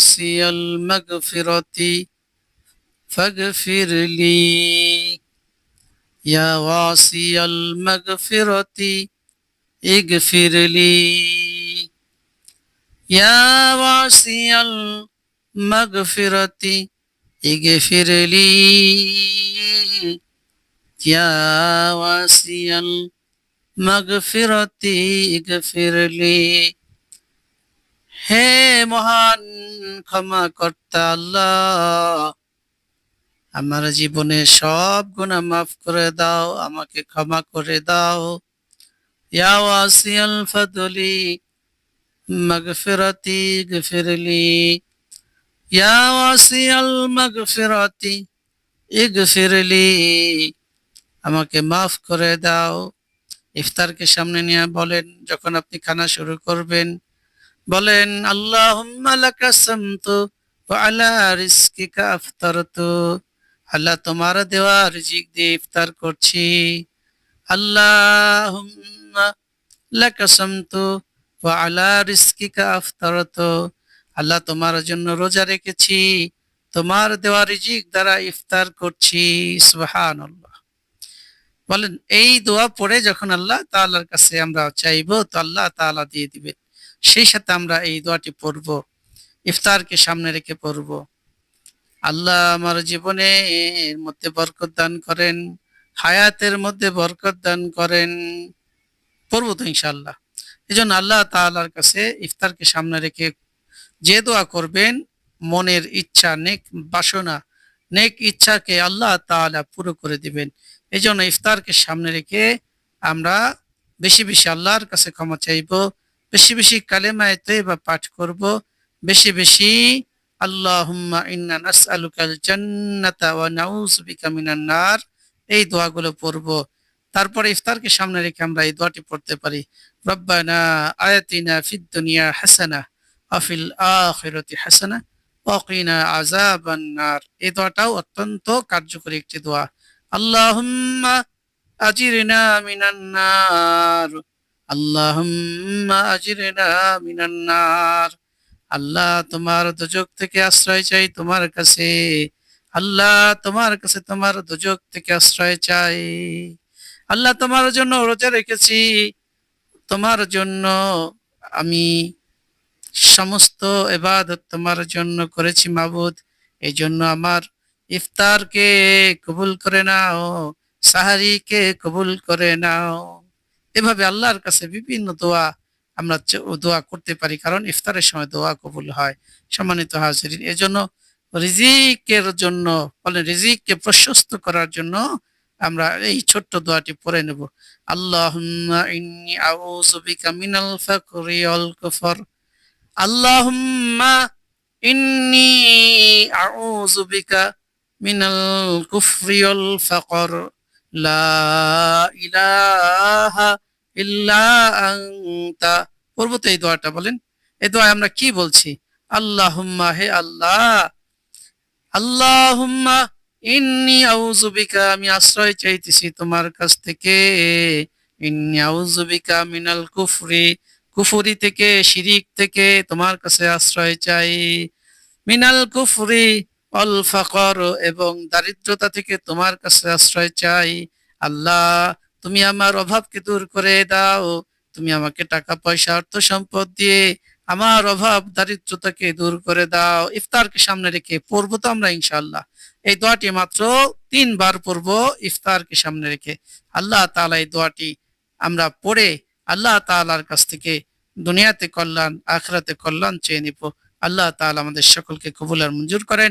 واسع المغفرة فاغفر لي. يا واسع المغفرة اغفر لي. يا واسع المغفرة اغفر لي. يا واسع المغفرة اغفر لي. হে মহান ক্ষমা কর্তা আল্লাহ, আমার জীবনে সব গুণা মাফ করে দাও, আমাকে ক্ষমা করে দাও। ইয়া ওয়াসিয়াল ফাদলি, মাগফিরাতি গফিরলি ইয়া ওয়াসিয়াল মাগফিরাতি ইগফিরলি। আমাকে মাফ করে দাও। ইফতারকে সামনে নিয়ে বলেন, যখন আপনি খানা শুরু করবেন বলেন আল্লাহ আল্লাহ তোমার দেওয়া রিজিক দিয়ে ইফতার করছি। আল্লাহুম্মা লাকা সামতু ওয়া আলা রিজকিকা আফতারতু। আল্লাহ তোমার জন্য রোজা রেখেছি। তোমার দেওয়া রিজিক দ্বারা ইফতার করছি। সুবহানাল্লাহ। বলেন, এই দোয়া পড়ে যখন আল্লাহ তাআলার কাছে আমরা চাইব, তো আল্লাহ তাআলা দিয়ে দিবেন। সেই সাথে আমরা এই দোয়াটি পড়ব, ইফতারকে সামনে রেখে পড়ব। আল্লাহ আমার জীবনে এর মধ্যে বরকত দান করেন, হায়াতের মধ্যে বরকত দান করেন। পড়ব তো ইনশাল্লাহ এই জন্য আল্লাহ তাআলার কাছে ইফতারকে সামনে রেখে যে দোয়া করবেন, মনের ইচ্ছা, নেক বাসনা, নেক ইচ্ছাকে আল্লাহ তাআলা পুরো করে দিবেন। এই জন্য ইফতারকে সামনে রেখে আমরা বেশি বেশি আল্লাহর কাছে ক্ষমা চাইব। বেশি বেশি কালেমায় তৈবা পাঠ করব। বেশি বেশি নার এই দোয়াগুলো পড়ব। তারপরে ইফতারকে সামনে রেখে আমরা এই দোয়াটি পড়তে পারি। ফিদ দুনিয়া হাসানা ওয়া ফিল আখিরাতি হাসানা এই দোয়াটাও অত্যন্ত কার্যকরী একটি দোয়া। আল্লাহুম্মা আজিরনা আল্লাহ তোমার দুজক থেকে আশ্রয় চাই তোমার কাছে। আল্লাহ তোমার কাছে তোমার দুজক থেকে আশ্রয় চাই। আল্লাহ তোমার জন্য রোজা রেখেছি। তোমার জন্য আমি সমস্ত এবাদত তোমার জন্য করেছি মাবুদ। এই জন্য আমার ইফতারকে কবুল করে নাও, সাহারিকে কবুল করে নাও। এভাবে আল্লাহর কাছে বিভিন্ন দোয়া আমরা দোয়া করতে পারি, কারণ ইফতারের সময় দোয়া কবুল হয়। সম্মানিত হাজিরিন, এজন্য রিজিকের জন্য, বলেন রিজিককে প্রশস্ত করার জন্য আমরা এই ছোট্ট দোয়াটি পড়ে নেব। আল্লাহুম্মা ইন্নী মিনাল কুফর। ইন্নী মিনাল ফাকর। লা এই দোয়াটা, বলেন। এই দোয়ায় আমরা কি বলছি? আল্লাহুম্মা হে আল্লাহ। আল্লাহুম্মা ইন্নি আউযু বিকা আমি আশ্রয় চাইতেছি তোমার কাছ থেকে। ইন্নি আউযু বিকা মিনাল কুফরি। কুফরি থেকে, শিরিক থেকে তোমার কাছে আশ্রয় চাই। মিনাল কুফরি অল ফাকর এবং দারিদ্রতা থেকে তোমার কাছে আশ্রয় চাই। আল্লাহ, তুমি আমার অভাবকে দূর করে দাও। তুমি আমাকে টাকা, পয়সা, অর্থ সম্পদ দিয়ে আমার অভাব, দারিদ্রতাকে দূর করে দাও। ইফতারকে সামনে রেখে পড়ব তো আমরা ইনশাল্লাহ এই দোয়াটি মাত্র তিনবার পড়ব, ইফতারকে সামনে রেখে। আল্লাহ তালা এই দোয়াটি আমরা পড়ে আল্লাহ তাআলার কাছ থেকে দুনিয়াতে কল্যাণ, আখরাতে কল্যাণ চেয়ে নিব। আল্লাহ তাআলা আমাদের সকলকে কবুল আর মঞ্জুর করেন।